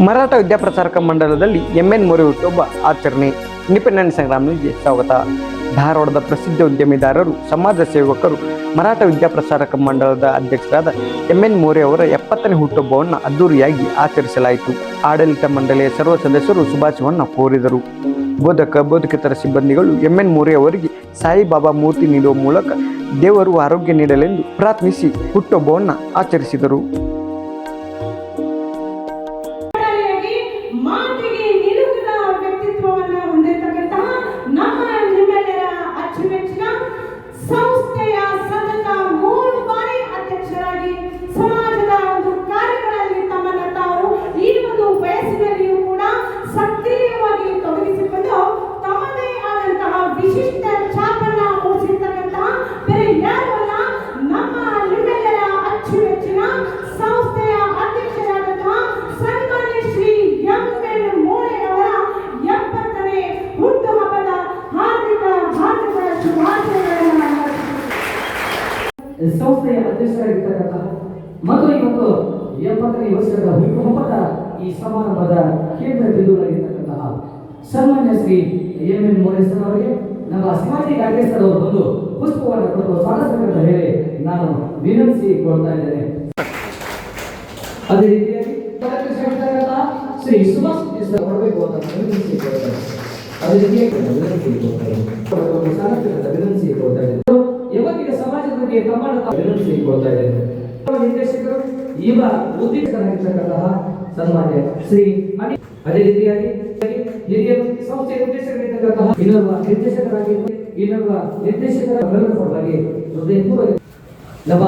ಮರಾಠ ವಿದ್ಯಾಪ್ರಸಾರಕ ಮಂಡಲದಲ್ಲಿ M N ಮೊರೆ ಹುಟ್ಟೊಬ್ಬ ಆಚರಣೆ. ಇಂಡಿಪೆಂಡೆನ್ಸ್ ಸಂಗ್ರಾಮಿಗೆ ಸ್ವಾಗತ. ಧಾರವಾಡದ ಪ್ರಸಿದ್ಧ ಉದ್ಯಮಿದಾರರು, ಸಮಾಜ ಸೇವಕರು, ಮರಾಠ ವಿದ್ಯಾಪ್ರಸಾರಕ ಮಂಡಲದ ಅಧ್ಯಕ್ಷರಾದ ಎಂ ಎನ್ ಮೋರೆ ಅವರ ಎಪ್ಪತ್ತನೇ ಹುಟ್ಟುಹಬ್ಬವನ್ನು ಅದ್ದೂರಿಯಾಗಿ ಆಚರಿಸಲಾಯಿತು. ಆಡಳಿತ ಮಂಡಳಿಯ ಸರ್ವ ಸದಸ್ಯರು ಶುಭಾಶಯವನ್ನು ಕೋರಿದರು. ಬೋಧಕ, ಬೋಧಕೇತರ ಸಿಬ್ಬಂದಿಗಳು ಎಂ ಎನ್ ಮೋರೆ ಅವರಿಗೆ ಸಾಯಿಬಾಬಾ ಮೂರ್ತಿ ನೀಡುವ ಮೂಲಕ ದೇವರು ಆರೋಗ್ಯ ನೀಡಲೆಂದು ಪ್ರಾರ್ಥಿಸಿ ಹುಟ್ಟುಹಬ್ಬವನ್ನು ಆಚರಿಸಿದರು. ಈ ಸಮಾರಂಭದ ಕೇಂದ್ರ ಬಿಂದುವಾಗಿರ್ತಕ್ಕಂತಹ ಸನ್ಮಾನ್ಯ ಶ್ರೀ ಎಂ ಎನ್ ಮೋರೇಸನ್ ಅವರಿಗೆ, ನಮ್ಮ ಸಾಮಾಜಿಕ ಅವರು ಬಂದು ಪುಷ್ಪವನ್ನು ಕೊಟ್ಟು ಸ್ವಾಗತ ಹೇಳಿ ನಾನು ವಿನಂತಿಸಿಕೊಳ್ತಾ ಇದ್ದೇನೆ. ಅದೇ ರೀತಿಯಾಗಿ ಶ್ರೀ ಸುಭಾಷ್ ಕೊಡಬೇಕು ಅಂತ ವಿನಂತಿಸಿಕೊಳ್ತಾರೆ ಅದೇ ರೀತಿಯಾಗಿ ವಿನಂತಿಸಿಕೊಳ್ತಾರೆ ವಿನಂತಿಸಿಕೊಳ್ತಾ ಇದ್ದೇನೆ. ಯಾವಾಗಿನ ಸಮಾಜದ ಬಗ್ಗೆ ಪ್ರಮಾಣದ ತಾವು ವಿನಂತಿಸಿಕೊಳ್ತಾ ಇದ್ದೇನೆ. ನಿರ್ದೇಶಕರು ಇವ ಉದ್ದೇಶಕರಾಗಿರ್ತಕ್ಕಂತಹ ಸನ್ಮಾನ್ಯ ಶ್ರೀ ಅದೇ ರೀತಿಯಾಗಿ ಹಿರಿಯರು ಸಂಸ್ಥೆಯ ನಿರ್ದೇಶಕರಾಗಿ ನಿರ್ದೇಶಕರ ಪರವಾಗಿ ಹೃದಯಪೂರ್ವಕ ನಮ್ಮ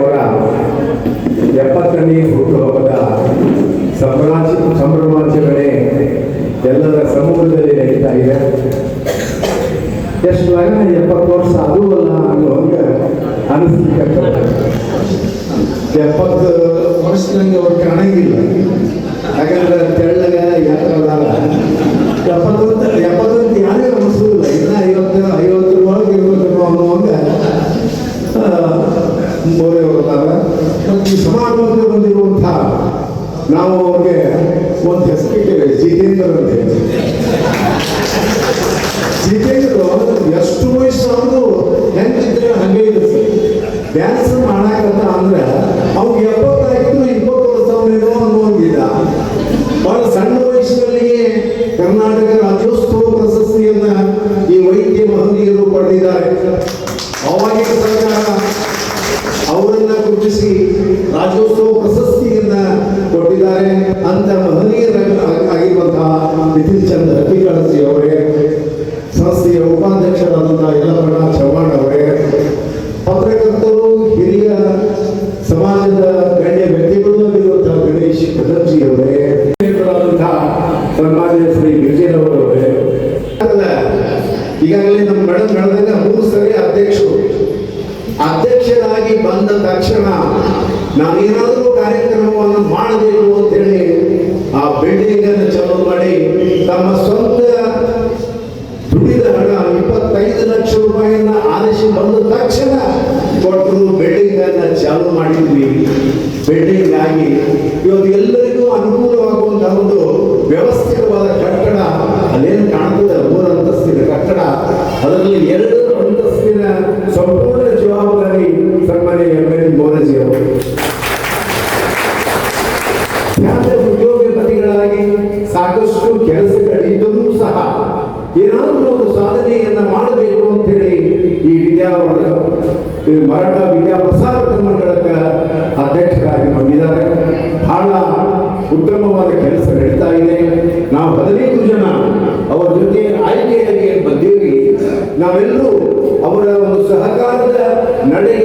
ಅವರ ಎಪ್ಪತ್ತನೇ ಹುಟ್ಟುಹಬ್ಬದ ಸಂಭ್ರಾಚ ಸಂಭ್ರಮಾಚರಣೆ ಎಲ್ಲರ ಸಮುದ್ರದಲ್ಲಿ ನಡೀತಾ ಇದೆ. ಎಷ್ಟು ಲಗ್ನ ಎಪ್ಪತ್ತು ವರ್ಷ ಅದು ಅಲ್ಲ ಅನ್ನೋ ಹಂಗೆ ಅನಿಸ್ಲಿಕ್ಕೆ ಎಪ್ಪತ್ತು ವರ್ಷದಂಗೆ ಅವ್ರು ಕಾಣಂಗಿಲ್ಲ. ಯಾಕಂದ್ರೆ ತೆಳ್ಳಗ ಎತ್ತರದಾಗ ಎಪ್ಪತ್ತೊಂದು ಬರ್ತಾರೆ ಮತ್ತು ಈ ಸಮಾಜದಲ್ಲಿ ಬಂದಿರುವಂಥ ನಾವು ಅವ್ರಿಗೆ ಒಂದು ಹೆಸರು ಇಟ್ಟೇವೆ ಜಿತೇಂದ್ರ ಅಂತ ಹೇಳಿ ಜಿತೇಂದ್ರ ಎಷ್ಟು ವಯಸ್ಸಾದ್ರು ಹೆಂಗಿದ್ರೆ ಹಂಗೆ ಇರುತ್ತೆ ಡ್ಯಾನ್ಸ್ ಮಾಡಾಕತ್ತ ಅಂದ್ರೆ ಅವ್ನಿಗೆ ಎಪ್ಪತ್ತಾಗಿತ್ತು ಇಪ್ಪತ್ತು ವರ್ಷ ಅವನೇನೋ ಅನ್ನೋಂಗಿಲ್ಲ ಬಹಳ ಸಣ್ಣ ವಯಸ್ಸಿನಲ್ಲಿಯೇ ಕರ್ನಾಟಕ ರಾಜ್ಯೋತ್ಸವ ಪ್ರಶಸ್ತಿಯನ್ನ ಈ ವೈದ್ಯ ಮಹನೀಯರು ಪಡೆದಿದ್ದಾರೆ. ಅವಾಗಿನ ಸರ್ಕಾರ ಅವರನ್ನ ಗುರುತಿಸಿ ರಾಜ್ಯೋತ್ಸವ ಪ್ರಶಸ್ತಿಯನ್ನ ಕೊಟ್ಟಿದ್ದಾರೆ ಅಂತ ಮಹನೀಯರ ಆಗಿರುವಂತಹ ನಿತಿನ್ ಚಂದ್ರ ಹಟ್ಟಿಕಳಸಿ ಅವರೇ, ಸಂಸ್ಥೆಯ ಉಪಾಧ್ಯಕ್ಷರಾದಂತಹ ಯಲ್ಲಪ್ಪಣ್ಣ ಚವ್ಹಾಣ್ ಅವರೇ, ಪತ್ರಕರ್ತರು, ಹಿರಿಯ ಸಮಾಜದ ಗಣ್ಯ ವ್ಯಕ್ತಿಗಳು ಆಗಿರುವಂತಹ ಗಣೇಶ್ ಕದರ್ಜಿ ಅವರೇ ಸನ್ಮಾನ್ಯ ಶ್ರೀ ವಿಜಯನವರವರೇ ಈಗಾಗಲೇ ನಮ್ಮ ಮೇಡಮ್ ನಡೆದಾಗ ಮೂರು ಸರಿ ಅಧ್ಯಕ್ಷರು ಅಧ್ಯಕ್ಷರಾಗಿ ಬಂದ ತಕ್ಷಣ ನಾನೇನಾದರೂ ಕಾರ್ಯಕ್ರಮವನ್ನು ಮಾಡಬೇಕು ಅಂತ ಹೇಳಿ ಆ ಬಿಲ್ಡಿಂಗ್ ಅನ್ನು ಚಾಲೂ ಮಾಡಿ ತಮ್ಮ ಸ್ವಂತ ದುಡಿದ ಹಣ ಇಪ್ಪತ್ತೈದು ಲಕ್ಷ ರೂಪಾಯಿಯನ್ನ ಆದೇಶ ಬಂದ ತಕ್ಷಣ ಕೊಟ್ಟರು ಬಿಲ್ಡಿಂಗ್ ಅನ್ನ ಚಾಲು ಮಾಡಿದ್ವಿ. ಬಿಲ್ಡಿಂಗ್ ಆಗಿ ಇವತ್ತು ಎಲ್ಲರಿಗೂ ಅನುಕೂಲವಾಗುವಂತಹ ಒಂದು ವ್ಯವಸ್ಥಿತವಾದ ಕಟ್ಟಡ, ಅಲ್ಲೇನು ಕಾಣ್ತದೆ ಮೂರು ಅಂತಸ್ತಿನ ಕಟ್ಟಡ. ಅದರಲ್ಲಿ ಎರಡು ಅಂತಸ್ತಿನ ಸಂಪೂರ್ಣ ಜವಾಬ್ದಾರಿ ಸನ್ಮಾನ್ಯ ಎಂ ಎಲ್ ಅವರು. ಉದ್ಯೋಗಪತಿಗಳಾಗಿ ಸಾಕಷ್ಟು ಕೆಲಸಗಳಿದ್ದರೂ ಸಹ ಏನಾದರೂ ಒಂದು ಸಾಧನೆಯನ್ನ ಮಾಡಬೇಕು ಅಂತ ಹೇಳಿ ಈ ವಿದ್ಯಾವರ್ಗ, ಈ ವಿದ್ಯಾ ಪ್ರಸಾರ ಮಂಡಳದ ಅಧ್ಯಕ್ಷರಾಗಿ ಬಂದಿದ್ದಾರೆ. ಬಹಳ ಉತ್ತಮವಾದ ಕೆಲಸ ನಡೀತಾ ಇದೆ. ನಾವು ಹದಿನೈದು ಜನ ಅವರ ಜೊತೆ ಆಯ್ಕೆಯಾಗಿ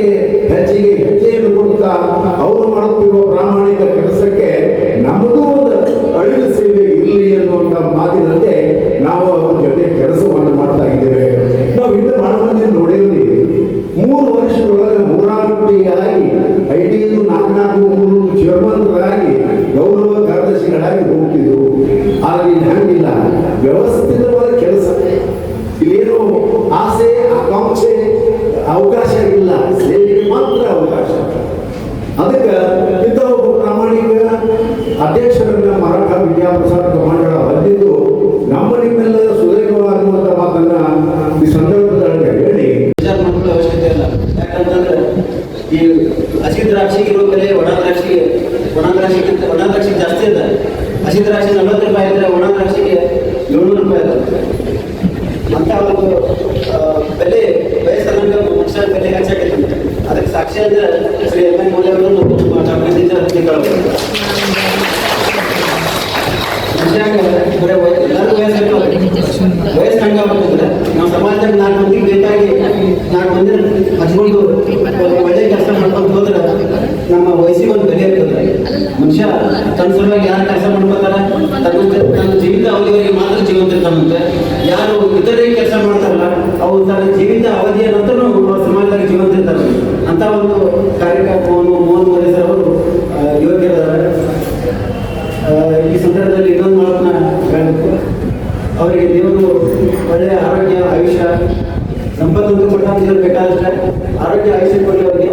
பெரிய ಅಂದ್ರೆ ಶ್ರೀ ಎಂ ಎನ್ ಮೌಲ್ಯ ಅವರು ಗಮನದಿಂದ ತಿಳ್ಕೊಳ್ಬೇಕು ಮನುಷ್ಯಾಗ ಬರೀ ವಯ- ಎಲ್ಲರೂ ವಯಸ್ಸು ವಯಸ್ಸು ಹಂಗಾಗ್ಬೇಕಂದ್ರೆ ನಾವು ಸಮಾಜದಾಗ ನಾಲ್ಕು ಮಂದಿಗೆ ಬೇಕಾಗಿ ನಾಲ್ಕು ಮಂದಿ ಹಚ್ಕೊಂಡು ಒಳ್ಳೆ ಕೆಲಸ ಮಾಡ್ಕೊಂಡು ನಮ್ಮ ವಯಸ್ಸಿಗೆ ಒಂದು ಮನುಷ್ಯ ತನ್ನ ಸಲುವಾಗಿ ಯಾರು ಕೆಲಸ ಮಾಡ್ಕೋತಾರ ತನ್ನ ತನ್ನ ಜೀವಿತ ಅವಧಿವರೆಗೆ ಮಾತ್ರ ಜೀವಂತ ಇರ್ತಾನಂತೆ ಯಾರು ಇತರರಿಗೆ ಕೆಲಸ ಮಾಡ್ತಾರಲ್ಲ ಅವ್ರು ತನ್ನ ಜೀವಿತ ಅವಧಿಯ ನಂತರ ಅವ್ರ ಸಮಾಜದಾಗ ಜೀವಂತ ಇರ್ತಾರೆ ಅಂತ ಒಂದು ಕಾರ್ಯಕ್ರಮವನ್ನು ಮೋಹನ್ ಮೋದಿ ಅವರು ಯೋಗ್ಯರಾದರೆ ಆ, ಈ ಸಂದರ್ಭದಲ್ಲಿ ಇನ್ನೊಂದು ಮಾತನ್ನ ಹೇಳಬೇಕು ಅವರಿಗೆ ದೇವರು ಒಳ್ಳೆಯ ಆರೋಗ್ಯ ಆಯುಷ್ಯ ಸಂಪತ್ತು ಕೊಟ್ಟ ದೇವರು ಬೇಕಾದಷ್ಟೇ ಆರೋಗ್ಯ ಆಯುಷ್ಯ ಕೊಡಿ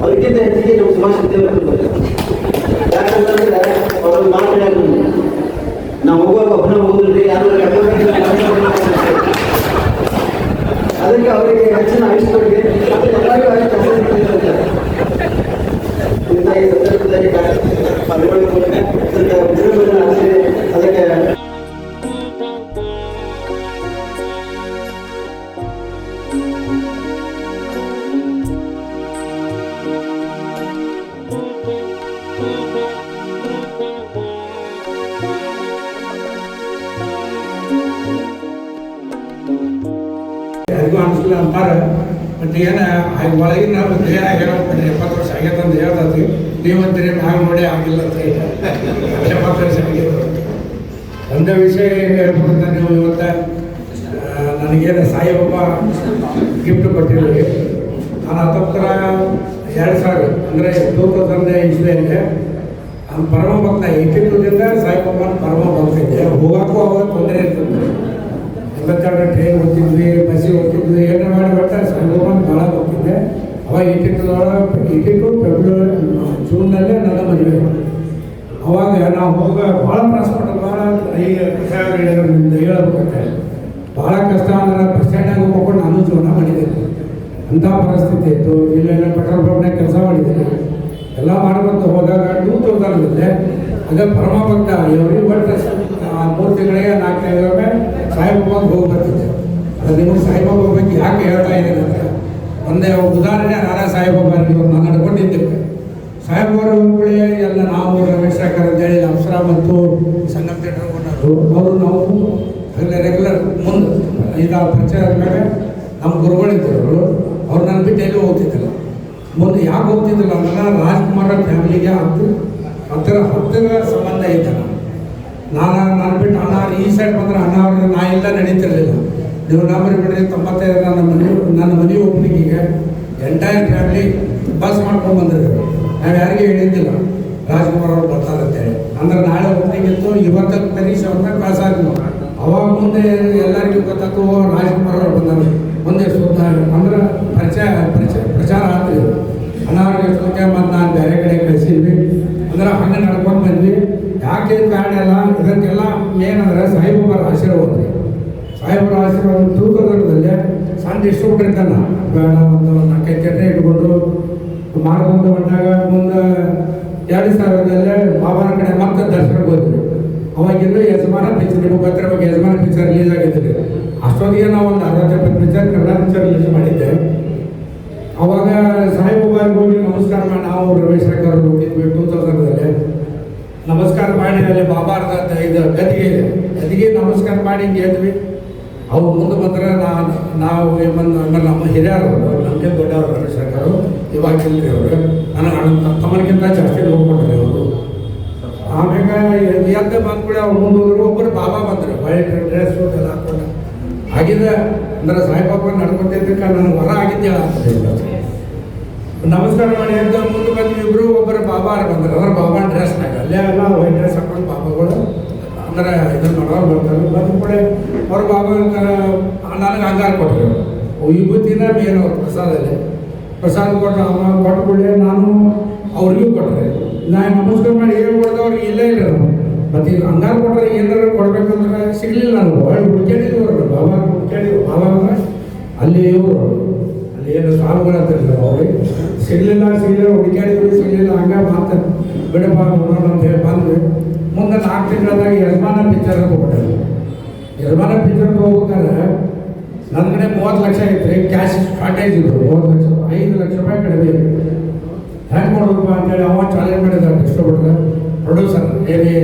ಅವರಿಗೆ ಹೆಚ್ಚಿಗೆ ನಮ್ಮ ಸುಭಾಷ್ ಯಾಕಂತಂದ್ರೆ ಯಾರಿಗೂ ಅನಿಸ್ಲಿಲ್ಲ ಅಂತಾರ. ಬಟ್ ಏನ ವರ್ಷ ಆಗ್ಯದ ಅಂತ ಹೇಳ್ತತಿ ನೀವಂತೀರಿ ಮ್ಯಾಗ ನೋಡಿ ಆಗಿಲ್ಲ ಅಂತ. ಎಪ್ಪತ್ತು ವರ್ಷ ವಿಷಯ ಏನು ನೀವು ಇವತ್ತ ನನಗೇನು ಸಾಯಿಬಾಬಾ ಗಿಫ್ಟ್ ಕೊಟ್ಟಿದ್ದೀವಿ ನಾನು ಹತ್ತೊಂಬತ್ತರ ಎರಡು ಸಾವಿರ. ಅಂದರೆ ಟೂ ತೌಸಂಡ್ ಇಸ್ವಿಯಲ್ಲಿ ನಾನು ಪರಮ ಭಕ್ತ ಏಯ್ಟಿ ಟೂದಿಂದ ಸಾಯಿಬಾಬಾನ ಪರಮ ಭಕ್ತ ಹೋಗೋಕ್ಕೂ ಅವಾಗ ತೊಂದರೆ ಇರ್ತದೆ. ಎಂಬತ್ತೆರಡು ಟ್ರೈನ್ ಹೋಗ್ತಿದ್ವಿ ಬಸ್ಸಿಗೆ ಹೋಗ್ತಿದ್ವಿ ಏನೇ ಮಾಡಿ ಬರ್ತಾರೆ. ಸಾಯಿಬಾಬಾನ ಭಾಳ ಹೋಗ್ತಿದ್ದೆ ಅವಾಗ eighty two eighty two February ಜೂನ್ನಲ್ಲೇ ನನ್ನ ಮದುವೆ. ಅವಾಗ ನಾವು ಹೋಗ ಭಾಳ ಟ್ರಾನ್ಸ್ಪೋರ್ಟ್ ಭಾಳ ಈಗ ಹೇಳಬೇಕಂತೆ ಭಾಳ ಕಷ್ಟ ಅಂದ್ರೆ ಬಸ್ ಸ್ಟ್ಯಾಂಡಾಗ ಹೋಗ್ಕೊಂಡು ನಾನು ಜೀವನ ಮಾಡಿದ್ದೆ ಅಂಥ ಪರಿಸ್ಥಿತಿ ಇತ್ತು. ಇಲ್ಲೆಲ್ಲ ಪೆಟ್ರೋಲ್ ಅದೇ ಪರಮ ಭಕ್ತ ಎವ್ರಿ ಆ ಮೂರು ತಿಂಗಳಿಗೆ ನಾಲ್ಕು ತಿಂಗಳಿಗೆ ಸಾಯಿಬಾಬಾಗೆ ಹೋಗಿ ಬರ್ತಿದ್ದೆ ಅದು ನಿಮಗೆ ಸಾಯಿಬಾಬಾ ಬಗ್ಗೆ ಯಾಕೆ ಹೇಳ್ತಾ ಇದ್ದೀನಿ ಅಂತ ಒಂದೇ ಉದಾಹರಣೆ ನಾನೇ ಸಾಯಿಬಾಬಾ ನೀವು ನಾನು ನಡ್ಕೊಂಡಿದ್ದೇವೆ ಸಾಯಿಬಾಬಾರ ಹುಬ್ಬಳ್ಳಿ ಎಲ್ಲ ನಾವು ರಮೇಶ್ ಅಂತ ಅಂತೇಳಿ ಅಪ್ಸರ ಮತ್ತು ಸಂಗಮ್ ಥಿಯೇಟರ್ ಅವರು ನಾವು ರೆಗ್ಯುಲರ್ ಮುಂದೆ ಐದಾರು ಪರಿಚಯ ಮೇಲೆ ನಮ್ಮ ಗುರುಗಳಿದ್ದರು ಅವ್ರು. ನನ್ನ ಬಿಟ್ಟು ಎಲ್ಲೂ ಹೋಗ್ತಿದ್ದಿಲ್ಲ. ಮುಂದೆ ಯಾಕೆ ಹೋಗ್ತಿದ್ದಿಲ್ಲ ಅಂದ್ರೆ ರಾಜ್ಕುಮಾರ ಫ್ಯಾಮಿಲಿಗೆ ಹತ್ತು ಹತ್ತಿರ ಹತ್ತಿರ ಸಂಬಂಧ ಇದ್ದ ನಾನು. ನಾನು ಬಿಟ್ಟು ಅಣ್ಣ, ಈ ಸೈಡ್ ಬಂದ್ರೆ ಅಣ್ಣ ನಾ ಇಲ್ಲ ನಡೀತಿರಲಿಲ್ಲ. ನೀವು ನಂಬರ್ ಬಿಡ್ರಿ, ತೊಂಬತ್ತೈದು ನನ್ನ ಮನೆ ನನ್ನ ಮನೆ ಓಪನಿಂಗಿಗೆ ಎಂಟೈರ್ ಫ್ಯಾಮಿಲಿ ಬಸ್ ಮಾಡ್ಕೊಂಡು ಬಂದಿದ್ರು. ನಾವು ಯಾರಿಗೂ ಹೇಳಿದ್ದಿಲ್ಲ. ರಾಜ್ಕುಮಾರ್ ಅವ್ರು ಬರ್ತಾರೆ ಅಂದ್ರೆ ನಾಳೆ ಓಪನಿಂಗ್ ಇತ್ತು, ಇವತ್ತು ಪರೀಕ್ಷೆ ಅವ್ರನ್ನ ಕಳ್ಸಾರಿ ಅವಾಗ ಮುಂದೆ ಎಲ್ಲರಿಗೂ ಗೊತ್ತಾಗ್ತು ರಾಜ್ಕುಮಾರ್ ಅವ್ರು ಬಂದರು ಮುಂದೆ ಸುತ್ತ ಅಂದ್ರೆ ಪರಿಚಯ ಪರಿಚಯ ಪ್ರಚಾರ ಆಗ್ತದೆ ಅನಾರೋಗ್ಯಕ್ಕೆ ಮತ್ತು ನಾನು ಬೇರೆ ಕಡೆ ಕಳಿಸಿದ್ವಿ ಅಂದ್ರೆ ಹಂಗೆ ನಡ್ಕೊಂಡು ಬಂದ್ವಿ ಯಾಕೆ ಇದು ಕಾರಣ ಎಲ್ಲ ಇದಕ್ಕೆಲ್ಲ ಮೇನ್ ಅಂದ್ರೆ ಸಾಯಿಬಾಬಾರ ಆಶೀರ್ವಾದ ರೀ ಸಾಯಿಬರ ಆಶೀರ್ವಾದ ತೂಕದಲ್ಲೇ ಡಿಸ್ಟ್ರಿಬ್ಯೂಟರ್ ಬೇಡ, ಒಂದು ನಾಲ್ಕೈದು ಜನ ಇಟ್ಕೊಂಡು ಮಾಡ್ಕೊಂಡು ಬಂದಾಗ ಮುಂದೆ ಎರಡು ಸಾವಿರದಲ್ಲೇ ಬಾಬಾನ ಕಡೆ ಮತ್ತೆ ದರ್ಶನಕ್ಕೆ ಹೋದ್ವಿ. ಅವಾಗಿಂದ ಯಜಮಾನ ಪಿಕ್ಚರ್ ನಿಮಗೆ ಗೊತ್ತಿರಬೇಕು ಯಜಮಾನ ಪಿಕ್ಚರ್ ರಿಲೀಸ್ ಆಗಿದ್ರಿ ಅಷ್ಟೊತ್ತಿಗೆ ನಾವು ಒಂದು ಅರವತ್ತು ಪಿಕ್ಚರ್ ಕನ್ನಡ ಪಿಕ್ಚರ್ ರಿಲೀಸ್ ಮಾಡಿದ್ದೆ. ಅವಾಗ ಸಾಯಿಬಾಬಾರಿಗೆ ಹೋಗಿ ನಮಸ್ಕಾರ ಮಾಡಿ, ನಾವು ರಮೇಶ್ ಅವ್ರು ಹೋಗಿದ್ವಿ ಟೂ ತೌಸಂಡಲ್ಲಿ ನಮಸ್ಕಾರ ಮಾಡಿ, ಅಲ್ಲಿ ಬಾಬಾರ್ದ ಇದು ಗದಿಗೆ ಗದಿಗೆ ನಮಸ್ಕಾರ ಮಾಡಿ ಹಿಂಗೆ ಎದ್ವಿ ಅವ್ರು ಮುಂದೆ ಬಂದ್ರೆ ನಾನು, ನಾವು ಆಮೇಲೆ ನಮ್ಮ ಹಿರಿಯರು ನಮಗೆ ದೊಡ್ಡವರು ಗಣೇಶ್ ಶಂಕರ್ ಇವಾಗ ಇಲ್ಲರಿ ಅವರು. ನನ್ನ ಅಣ್ಣ ತಮ್ಮನಿಗಿಂತ ಜಾಸ್ತಿ ಹೋಗ್ಕೊಂಡ್ರಿ ಅವರು ಆಮ್ಯಾಗ ಎದ್ದ ಬಂದ್ಬಿಡಿ ಅವ್ರು ಮುಂದೆ ಒಬ್ಬರು ಬಾಬಾ ಬಂದರು. ವೈಟ್ ಡ್ರೆಸ್ ಎಲ್ಲ ಹಾಕೊಂಡು. ಆಗಿದೆ ಅಂದ್ರೆ ಸಾಯಿಬಾಬಾ ನಡ್ಕೊತಿದ್ದಕ್ಕೆ ನಾನು ಹೊರ ಆಗಿದ್ದೆ ನಮಸ್ಕಾರ ಮಾಡಿ ಅಂತ ಮುಂದೆ ಬಂದ್ವಿ ಇಬ್ಬರು ಒಬ್ಬರು ಬಾಬಾ ಬಂದರು. ಅವ್ರ ಬಾಬಾ ಡ್ರೆಸ್ನಾಗ. ಅಲ್ಲೇ ಎಲ್ಲ ವೈಟ್ ಡ್ರೆಸ್ ಹಾಕೊಂಡು ಬಾಬಾಗಳು ಅಂದ್ರೆ ಇದನ್ನ ಮಾಡೋರು ಬರ್ತಾರೆ. ಬಂದ ಕೂಡ ಅವ್ರ ಬಾಬಾ ನನಗೆ ಅಂಗಾರ ಕೊಟ್ಟರು. ವಿಭೂತಿನ ಮೇನ್ ಅವ್ರು ಪ್ರಸಾದಲ್ಲಿ ಪ್ರಸಾದ ಕೊಟ್ಟರು ಅವ ಕೊಟ್ಟ ಕೂಡಲೇ ನಾನು ಅವ್ರಿಗೂ ಕೊಟ್ಟರೆ. ನಾನು ನಮಸ್ಕಾರ ಮಾಡಿ ಏನು ಕೊಡ್ದೆ ಅವ್ರಿಗೆ ಇಲ್ಲೇ ಇಲ್ಲ ಮತ್ತೆ ಈಗ ಅಂಗಾರ ಕೊಟ್ಟರೆ ಏನಾರು ಕೊಡ್ಬೇಕಂದ್ರೆ ಸಿಗಲಿಲ್ಲ ನಾನು ಒಳ್ಳೆ ಹುಡುಕ್ಯಾಡಿದ್ರು ಅವರು, ಬಾಬಾ ಹುಡುಕ್ಯಾಡಿದ್ರು ಬಾಬಾ ಅಂದ್ರೆ ಅಲ್ಲಿ ಇವರು. ಅಲ್ಲಿ ಏನು ಸಾಲುಗಳು ಅಂತಿರ್ಲಿಲ್ಲ ಅವ್ರಿಗೆ. ಸಿಗಲಿಲ್ಲ ಸಿಗಲಿಲ್ಲ ಹುಡ್ಕ್ಯಾಡಿದ್ರು ಸಿಗಲಿಲ್ಲ ಹಂಗ ಮಾತು ಬಿಡಪ್ಪ, ನೋಡೋಣ ಅಂತ ಹೇಳಿ ಬಂದ್ವಿ. ಮುಂದೆ ನಾಲ್ಕು ತಿಂಗಳದಾಗ ಯಜಮಾನ ಪಿಕ್ಚರ್ ಹೋಗ್ಬಿಟ್ಟೆ ಯಜಮಾನ ಪಿಕ್ಚರ್ ಹೋಗ್ಬೇಕಾದ್ರೆ ನನ್ನ ಕಡೆ ಮೂವತ್ತು ಲಕ್ಷ ಐತ್ರಿ ಕ್ಯಾಶ್ ಶಾರ್ಟೇಜ್ ಇದ್ರು ಮೂವತ್ತು ಲಕ್ಷ ಐದು ಲಕ್ಷ ರೂಪಾಯಿ ಕಡಿಮೆ ಹೆಂಗೆ ಮಾಡೋದಪ್ಪ ಅಂತೇಳಿ ಅವ ಚಾಲೆಂಜ್ ಮಾಡಿದ ಡಿಸ್ಟ್ರಿಬ್ಯೂಟರ್ ಪ್ರೊಡ್ಯೂಸರ್ ಏನೇ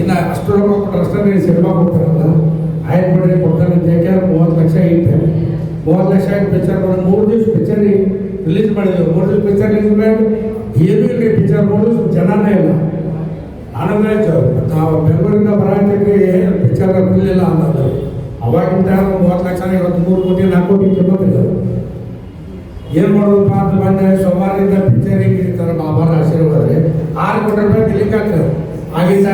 ಇನ್ನು ಅಷ್ಟು ರೊಕ್ಕ ಕೊಟ್ಟರೆ ಅಷ್ಟೇ ನೀವು ಸಿನಿಮಾ ಕೊಡ್ತಾರಲ್ಲ. ಆಯ್ತು ಬಿಡ್ರಿ ಕೊಡ್ತಾರೆ ಯಾಕೆ ಮೂವತ್ತು ಲಕ್ಷ ಐತೆ. ಮೂವತ್ತು ಲಕ್ಷ ಐದು ಪಿಕ್ಚರ್ ಮಾಡಿ ಮೂರು ದಿವ್ಸ ಪಿಕ್ಚರ್ ರಿಲೀಸ್ ಮಾಡಿದ್ವಿ. ಮೂರು ದಿವ್ಸ ಪಿಕ್ಚರ್ ರಿಲೀಸ್ ಮಾಡಿ ಏನೂ ಇಲ್ಲ ಪಿಕ್ಚರ್ ಮೂರು ದಿವ್ಸ, ಜನನೇ ಇಲ್ಲ. ನನಗೆ ನಾವು ಬೆಂಗಳೂರಿಂದ ಬರಾಟಕ್ಕೆ ಪಿಕ್ಚರ್ ಬಿಲ್ಲಿಲ್ಲ ಅಂತಂದ್ರೆ ಅವಾಗಿಂದ ಮೂವತ್ತು ಲಕ್ಷ ಇವತ್ತು ಮೂರು ಕೋಟಿ ನಾಲ್ಕು ಕೋಟಿ ತಿನ್ನೋದಿಲ್ಲ ಏನು ಮಾಡೋದಪ್ಪ ಅಂತ ಬಂದರೆ ಸೋಮವಾರದಿಂದ ಪಿಕ್ಚರಿಂಗ್ ಇರ್ತಾರೆ ಬಾಬಾರ ಆಶೀರ್ವಾದ ಆರು ಕೋಟಿ ರೂಪಾಯಿ ಬಿಲ್ಲಿಂಗ್ ಆಗ್ತದೆ. ಆಗಿದ್ದ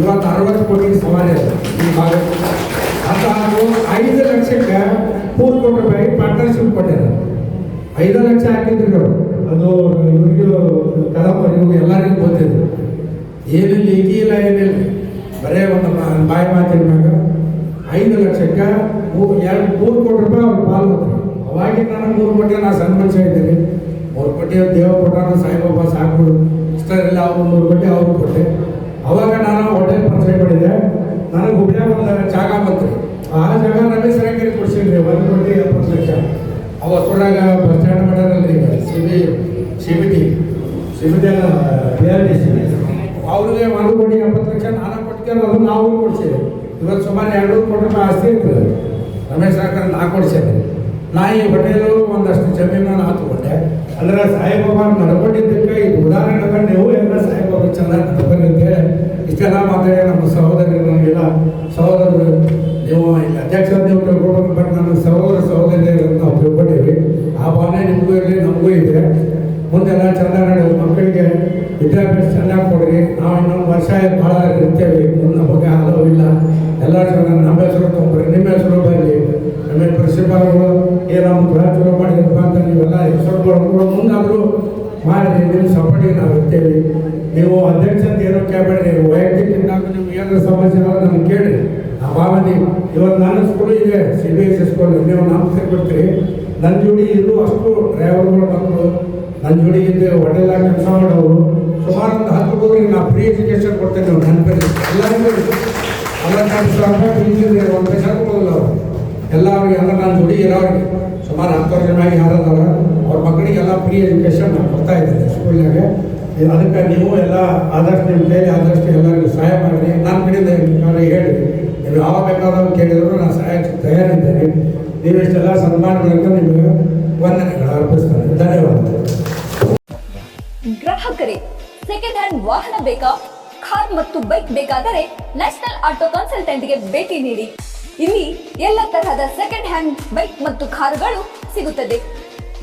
ಇವತ್ತು ಅರವತ್ತು ಕೋಟಿ ಸವಾರಿ ಅದ ಈ ಭಾಗ. ನಾವು ಐದು ಲಕ್ಷಕ್ಕೆ ಮೂರು ಕೋಟಿ ರೂಪಾಯಿ ಪಾರ್ಟ್ನರ್ಶಿಪ್ ಕೊಟ್ಟಿದ್ದಾರೆ. ಐದು ಲಕ್ಷ ಹಾಕಿದ್ರು ಅದು ಇವ್ರಿಗೂ ಕದಮ್ಮ ಇವ್ರಿಗೆ ಎಲ್ಲರಿಗೂ ಗೊತ್ತಿದ್ರು ಏನಿಲ್ಲ ಇದೆಯಿಲ್ಲ ಏನಿಲ್ಲ. ಬರೇ ಒಂದು ಬಾಯಿ ಮ್ಯಾಗ ಐದು ಲಕ್ಷಕ್ಕೆ ಮೂರು, ಎರಡು, ಮೂರು ಕೋಟಿ ರೂಪಾಯಿ ಅವ್ರು ಪಾಲು ಅವಾಗಿನ ನಾನು ಮೂರು ಕೋಟಿ ನಾನು ಸಣ್ಣ ಮನುಷ್ಯ ಇದ್ದೀನಿ. ಮೂರು ಕೋಟಿ ದೇವ ಕೊಟ್ಟಾನ, ಸಾಯಿಬಾಬಾ ಸಾಕು ಇಷ್ಟ ಇಲ್ಲ, ಅವ್ರು ಮೂರು ಕೋಟಿ ಅವ್ರು ಕೊಟ್ಟೆ. ಅವಾಗ ನಾನು ಹೋಟೆಲ್ ಪರಿಚಯ ಮಾಡಿದೆ. ನನಗೆ ಹುಬ್ಳ್ಯಾಗ ಒಂದು ಜಾಗ ಬಂತು. ಆ ಜಾಗ ನನಗೆ ಸರಿಯಾಗಿ ಕೊಡ್ಸಿದ್ರಿ, ಒಂದು ಕೋಟಿ ಎಪ್ಪತ್ತು ಲಕ್ಷ. ಅವತ್ತೊಳಗ ಬಸ್ ಸ್ಟ್ಯಾಂಡ್ ಮಾಡ್ಯಾರಲ್ಲ ಈಗ C B C B T C B R C. ಅವ್ರಿಗೆ ಒಂದು ಕೊಡಿ ಎಪ್ಪತ್ತು ಲಕ್ಷ ನಾನು ಕೊಡ್ತೇನೆ ಅದು ನಾವು ಕೊಡ್ಸಿದ್ವಿ ಇವತ್ತು ಸುಮಾರು ಎರಡು ಕೋಟಿ ರೂಪಾಯಿ ಆಸ್ತಿ ಇರ್ತದೆ ರಮೇಶ್ ಸರ್ಕಾರ ನಾ ಕೊಡ್ಸಿದ್ದೆ ನಾ ಈ ಹೋಟೆಲು ಒಂದಷ್ಟು ಜಮೀನು ನಾನು ತಗೊಂಡೆ ಅಂದ್ರೆ ಸಾಯಿಬಾಬಾ ನಡ್ಕೊಂಡಿದ್ದಕ್ಕೆ ಇದು ಉದಾಹರಣೆ ನೀವು ಎಲ್ಲ ಸಾಯಿಬಾಬಾ ಚೆನ್ನಾಗಿ ನಡ್ಕೊಂಡು ಅಂತೇಳಿ ಇಷ್ಟೆಲ್ಲ ಮಾತಾಡಿ ನಮ್ಮ ಸಹೋದರರು ನನಗೆಲ್ಲ ಸಹೋದರರು ನೀವು ಇಲ್ಲಿ ಅಧ್ಯಕ್ಷ ನೀವು ತಿಳ್ಕೊಬೇಕು ಬಟ್ ನನ್ನ ಸಹೋದರ ಸಹೋದರಿಯರು ನಾವು ತಿಳ್ಕೊಂಡಿವಿ ಆ ಭಾವನೆ ನಿಮಗೂ ಇರಲಿ ನಮಗೂ ಇದೆ ಮುಂದೆಲ್ಲ ಚೆಂದ ನಡೆಯೋದು ಮಕ್ಕಳಿಗೆ ವಿದ್ಯಾಭ್ಯಾಸ ಚೆನ್ನಾಗಿ ಕೊಡ್ರಿ ನಾವು ಇನ್ನೊಂದು ವರ್ಷ ಭಾಳ ಇರ್ತೇವೆ ಮುಂದೆ ನಮಗೆ ಹಲವು ಇಲ್ಲ ಎಲ್ಲ ಚೆನ್ನಾಗಿ ನಮ್ಮ ಹೆಸರು ತೊಗೊಂಡ್ರಿ ನಿಮ್ಮ ಹೆಸರು ಬರಲಿ ಆಮೇಲೆ ಪ್ರಿನ್ಸಿಪಾಲ್ಗಳು ಏನೋ ಬಹಳ ಚಲೋ ಮಾಡಿದ್ರಪ್ಪ ಅಂತ ನೀವೆಲ್ಲ ಹೆಸರು ಬರ್ಕೊಂಡು ಮುಂದಾದರೂ ಮಾಡಿ ನಿಮ್ಮ ಸಪೋರ್ಟಿಗೆ ನಾವು ಇರ್ತೇವೆ ನೀವು ಅಧ್ಯಕ್ಷ ಅಂತ ಏನೋ ನೀವು ವೈಯಕ್ತಿಕ ನೀವು ನಿಮ್ಗೆ ಏನಾದ್ರು ಸಮಸ್ಯೆ ಆದ್ರೆ ನನಗೆ ಕೇಳಿ ಭಾವನೆ ಇವತ್ತು ನನ್ನ ಸ್ಕೂಲ್ ಇದೆ ಸಿ ಬಿ ಎಸ್ ಸ್ಕೂಲ್ ನೀವು ನಮ್ಮ ಕೊಡ್ತೀರಿ ನನ್ನ ಜೋಡಿ ಇಲ್ಲೂ ಅಷ್ಟು ಡ್ರೈವರ್ಗಳು ಮಕ್ಕಳು ನನ್ನ ಜೋಡಿ ಇದ್ದೆ ಹೋಟೆಲ್ನಾಗ ಕೆಲಸ ಮಾಡೋರು. ಸುಮಾರು ಒಂದು ಹತ್ತು ಹುಡುಗರಿಗೆ ನಾ ಫ್ರೀ ಎಜುಕೇಶನ್ ಕೊಡ್ತೇನೆ ನೀವು ನನ್ನ ಕಡೆ. ಎಲ್ಲ ಅರವತ್ತೆಂಟು ಸಾವಿರ ಫೀಸ್ ಒಂದು ಪೈಸಾ ಕೊಡೋದಿಲ್ಲ ಅವರು. ಎಲ್ಲ ಅವ್ರಿಗೆ, ಎಲ್ಲ ನಾನು ಜೋಡಿ ಇರೋರಿಗೆ. ಸುಮಾರು ಹತ್ತು ವರ್ಷ ಮ್ಯಾಗ ಯಾರದಾರ ಅವ್ರ ಮಕ್ಕಳಿಗೆಲ್ಲ ಫ್ರೀ ಎಜುಕೇಶನ್ ನಾನು ಕೊಡ್ತಾ ಇದ್ದೇನೆ ಸ್ಕೂಲ್ನಾಗ. ಅದಕ್ಕೆ ನೀವು ಎಲ್ಲ ಆದಷ್ಟು ನಿಮ್ಮ ಕೈಲಿ ಆದಷ್ಟು ಎಲ್ಲರಿಗೂ ಸಹಾಯ ಮಾಡಿರಿ. ನಾನು ಕಡೆಯಿಂದ ಹೇಳಿ. ನೀವು ಯಾವ ಬೇಕಾದರೂ ಕೇಳಿದ್ರು ನಾನು ಸಹಾಯಕ್ಕೆ ತಯಾರಿದ್ದೇನೆ. ನೀವು ಇಷ್ಟೆಲ್ಲ ಸನ್ಮಾನ ಮಾಡಿದ್ರೆ ನಿಮಗೆ ವಂದನೆಗಳು ಅರ್ಪಿಸ್ತಾರೆ. ಧನ್ಯವಾದಗಳು. ಗ್ರಾಹಕರೇ ಸೆಕೆಂಡ್ ಹ್ಯಾಂಡ್ ವಾಹನ ಬೇಕಾ? ಕಾರ್ ಮತ್ತು ಬೈಕ್ ಬೇಕಾದರೆ ನ್ಯಾಷನಲ್ ಆಟೋ ಕನ್ಸಲ್ಟೆಂಟ್ಗೆ ಭೇಟಿ ನೀಡಿ. ಇಲ್ಲಿ ಎಲ್ಲ ತರಹದ ಸೆಕೆಂಡ್ ಹ್ಯಾಂಡ್ ಬೈಕ್ ಮತ್ತು ಕಾರುಗಳು ಸಿಗುತ್ತದೆ.